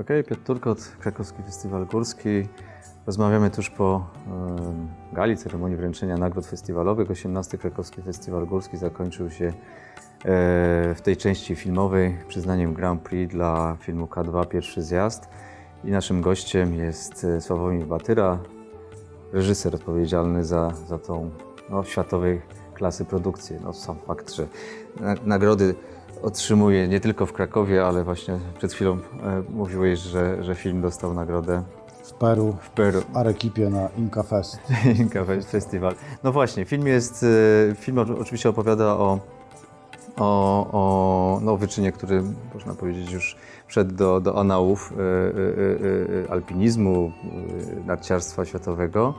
Okej, Piotr Turkot, Krakowski Festiwal Górski. Rozmawiamy tuż po em, gali, ceremonii wręczenia nagród festiwalowych. 18. Krakowski Festiwal Górski zakończył się e, w tej części filmowej przyznaniem Grand Prix dla filmu K2 Pierwszy Zjazd. I naszym gościem jest e, Sławomir Batyra, reżyser odpowiedzialny za, za tą no, światowej klasy produkcję. No, sam fakt, że na, nagrody otrzymuje nie tylko w Krakowie, ale właśnie przed chwilą e, mówiłeś, że, że film dostał nagrodę w Peru, w Peru. w Arekipie na Inca Fest. Inka Festiwal. No właśnie, film jest, e, film oczywiście opowiada o, o, o no, wyczynie, który można powiedzieć już wszedł do, do anałów e, e, e, alpinizmu, e, narciarstwa światowego.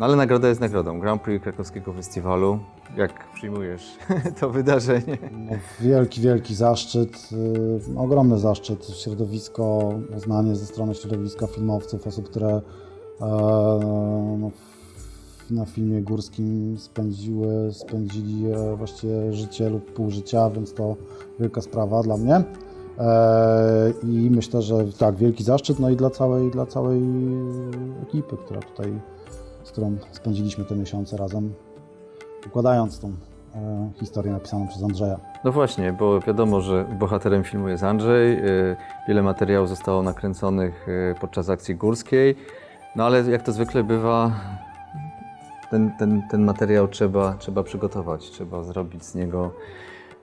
No ale nagroda jest nagrodą. Grand Prix Krakowskiego Festiwalu. Jak przyjmujesz to wydarzenie? No, wielki, wielki zaszczyt, y, ogromny zaszczyt. Środowisko, uznanie ze strony środowiska filmowców, osób, które w- na filmie górskim spędziły, spędzili e, właściwie życie lub pół życia, więc to wielka sprawa dla mnie. E, I myślę, że tak, wielki zaszczyt, no i dla całej, dla całej ekipy, która tutaj, z którą spędziliśmy te miesiące razem, układając tą e, historię napisaną przez Andrzeja. No właśnie, bo wiadomo, że bohaterem filmu jest Andrzej. y, Wiele materiałów zostało nakręconych y, podczas akcji górskiej. No ale jak to zwykle bywa, ten, ten, ten materiał trzeba, trzeba przygotować, trzeba zrobić z niego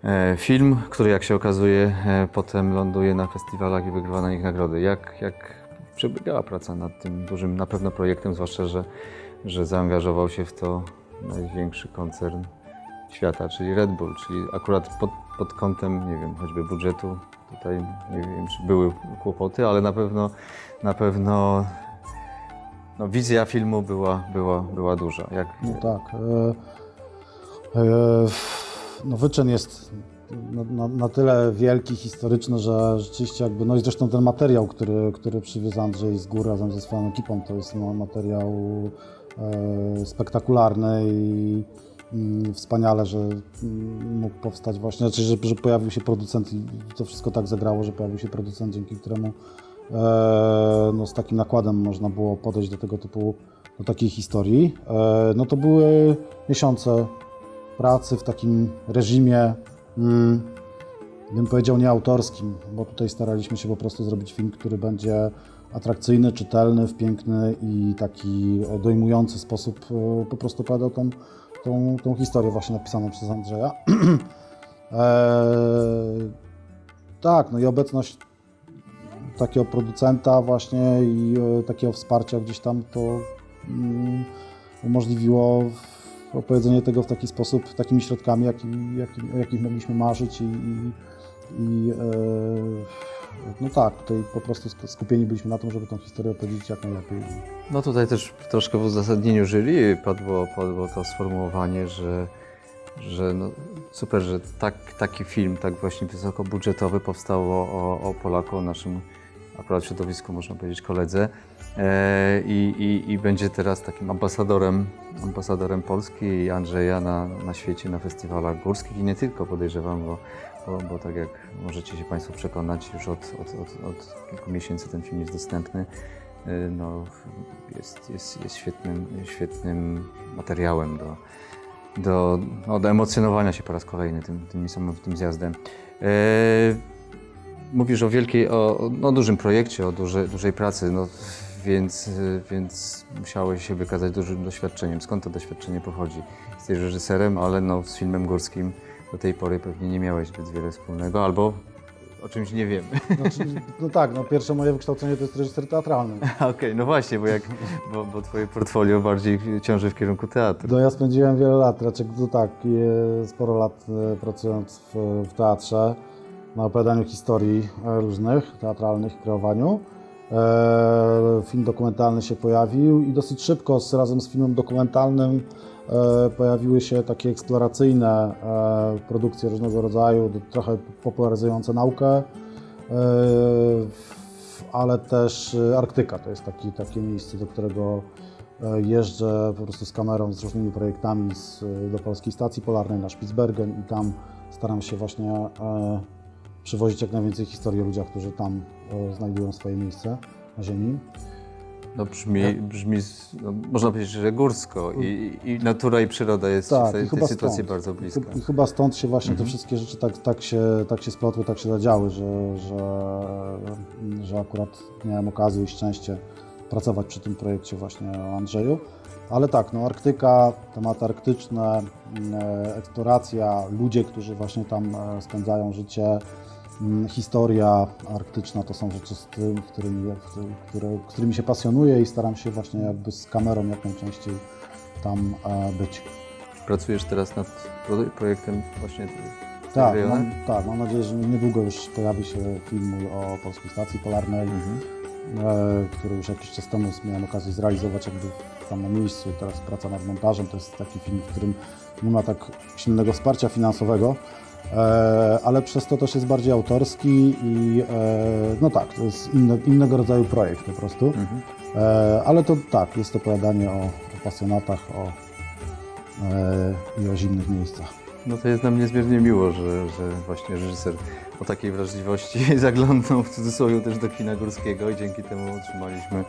e, film, który jak się okazuje e, potem ląduje na festiwalach i wygrywa na nich nagrody. Jak, jak przebiegała praca nad tym dużym na pewno projektem, zwłaszcza, że, że zaangażował się w to największy koncern świata, czyli Red Bull, czyli akurat pod, pod kątem, nie wiem, choćby budżetu, tutaj nie wiem, czy były kłopoty, ale na pewno, na pewno no, wizja filmu była, była, była duża. Jak, No tak. E, e, no wyczyn jest na, na, na tyle wielki, historyczny, że rzeczywiście jakby, no i zresztą ten materiał, który, który przywiózł Andrzej z góry razem ze swoją ekipą, to jest no, materiał e, spektakularny i wspaniale, że mm, mógł powstać właśnie, znaczy, że, że pojawił się producent i to wszystko tak zagrało, że pojawił się producent, dzięki któremu e, no, z takim nakładem można było podejść do tego typu, do takiej historii. E, no to były miesiące pracy w takim reżimie, mm, bym powiedział, nieautorskim, bo tutaj staraliśmy się po prostu zrobić film, który będzie atrakcyjny, czytelny, w piękny i taki dojmujący sposób e, po prostu opowiadał tą, tą, tą historię właśnie napisaną przez Andrzeja. e, tak, no i obecność takiego producenta właśnie i e, takiego wsparcia gdzieś tam to mm, umożliwiło opowiedzenie tego w taki sposób, takimi środkami, jaki, jaki, o jakich mogliśmy marzyć i, i, i e, no tak, tutaj po prostu sk- skupieni byliśmy na tym, żeby tą historię opowiedzieć jak najlepiej. No tutaj też troszkę w uzasadnieniu jury padło, padło to sformułowanie, że, że no super, że tak, taki film, tak właśnie wysokobudżetowy powstało o, o Polaku, o naszym akurat środowisku, można powiedzieć, koledze e, i, i, i będzie teraz takim ambasadorem, ambasadorem Polski i Andrzeja na, na świecie, na festiwalach górskich i nie tylko podejrzewam, bo, bo, tak jak możecie się Państwo przekonać, już od, od, od, od kilku miesięcy ten film jest dostępny y, no, jest, jest, jest świetnym, świetnym materiałem do, do, no, do emocjonowania się po raz kolejny tym, tym niesamowitym zjazdem. E, mówisz o wielkiej, o, no, dużym projekcie, o duży, dużej pracy, no, więc, y, więc musiałeś się wykazać dużym doświadczeniem. Skąd to doświadczenie pochodzi? Jesteś reżyserem, ale no, z filmem górskim do tej pory pewnie nie miałeś zbyt wiele wspólnego, albo o czymś nie wiemy. Znaczy, no tak, no pierwsze moje wykształcenie to jest reżyser teatralny. Okej, no właśnie, bo, jak, bo, bo twoje portfolio bardziej ciąży w kierunku teatru. No ja spędziłem wiele lat, raczej no tak, sporo lat e, pracując w, w teatrze, na opowiadaniu historii e, różnych, teatralnych, kreowaniu. E, film dokumentalny się pojawił i dosyć szybko z, razem z filmem dokumentalnym pojawiły się takie eksploracyjne e, produkcje różnego rodzaju, trochę popularyzujące naukę, e, ale też e, Arktyka to jest taki, takie miejsce, do którego e, jeżdżę po prostu z kamerą, z różnymi projektami z, do Polskiej Stacji Polarnej na Spitsbergen i tam staram się właśnie e, przywozić jak najwięcej historii o ludziach, którzy tam e, znajdują swoje miejsce na ziemi. No brzmi, brzmi z- no, można powiedzieć, że górsko i, i natura i przyroda jest Tak, w tej, tej sytuacji stąd. bardzo bliska. I chyba stąd się właśnie Mhm. te wszystkie rzeczy tak, tak, się, tak się splotły, tak się zadziały, że, że, że akurat miałem okazję i szczęście pracować przy tym projekcie właśnie o Andrzeju. Ale tak, no Arktyka, tematy arktyczne, mm, e, eksploracja, ludzie, którzy właśnie tam e, spędzają życie, historia arktyczna to są rzeczy, z tym, w w które, którymi się pasjonuję i staram się właśnie jakby z kamerą jak najczęściej tam e, być. Pracujesz teraz nad pro- projektem właśnie Tak, mam, tak, mam nadzieję, że niedługo już pojawi się film o Polskiej Stacji Polarnej, Mhm. e, który już jakiś czas temu miałem okazję zrealizować jakby tam na miejscu. Teraz praca nad montażem to jest taki film, w którym nie ma tak silnego wsparcia finansowego, ale przez to też jest bardziej autorski i e, no tak, to jest inne, innego rodzaju projekt po prostu. Mhm. E, ale to tak, jest to opowiadanie o, o pasjonatach o, e, i o zimnych miejscach. No to jest nam niezmiernie miło, że, że właśnie reżyser o takiej wrażliwości zaglądnął w cudzysłowie też do kina górskiego i dzięki temu otrzymaliśmy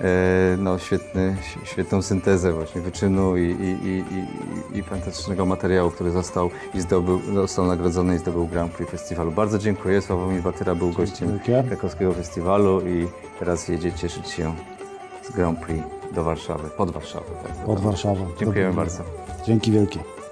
e, no, świetny, świetną syntezę właśnie wyczynu i, i, i, i, i fantastycznego materiału, który został i zdobył, został nagrodzony i zdobył Grand Prix Festiwalu. Bardzo dziękuję. Sławomir Batyra był gościem krakowskiego festiwalu i teraz jedzie cieszyć się z Grand Prix do Warszawy, pod Warszawę. Tak Pod Warszawą. Dziękujemy Dobry bardzo. Dzięki wielkie.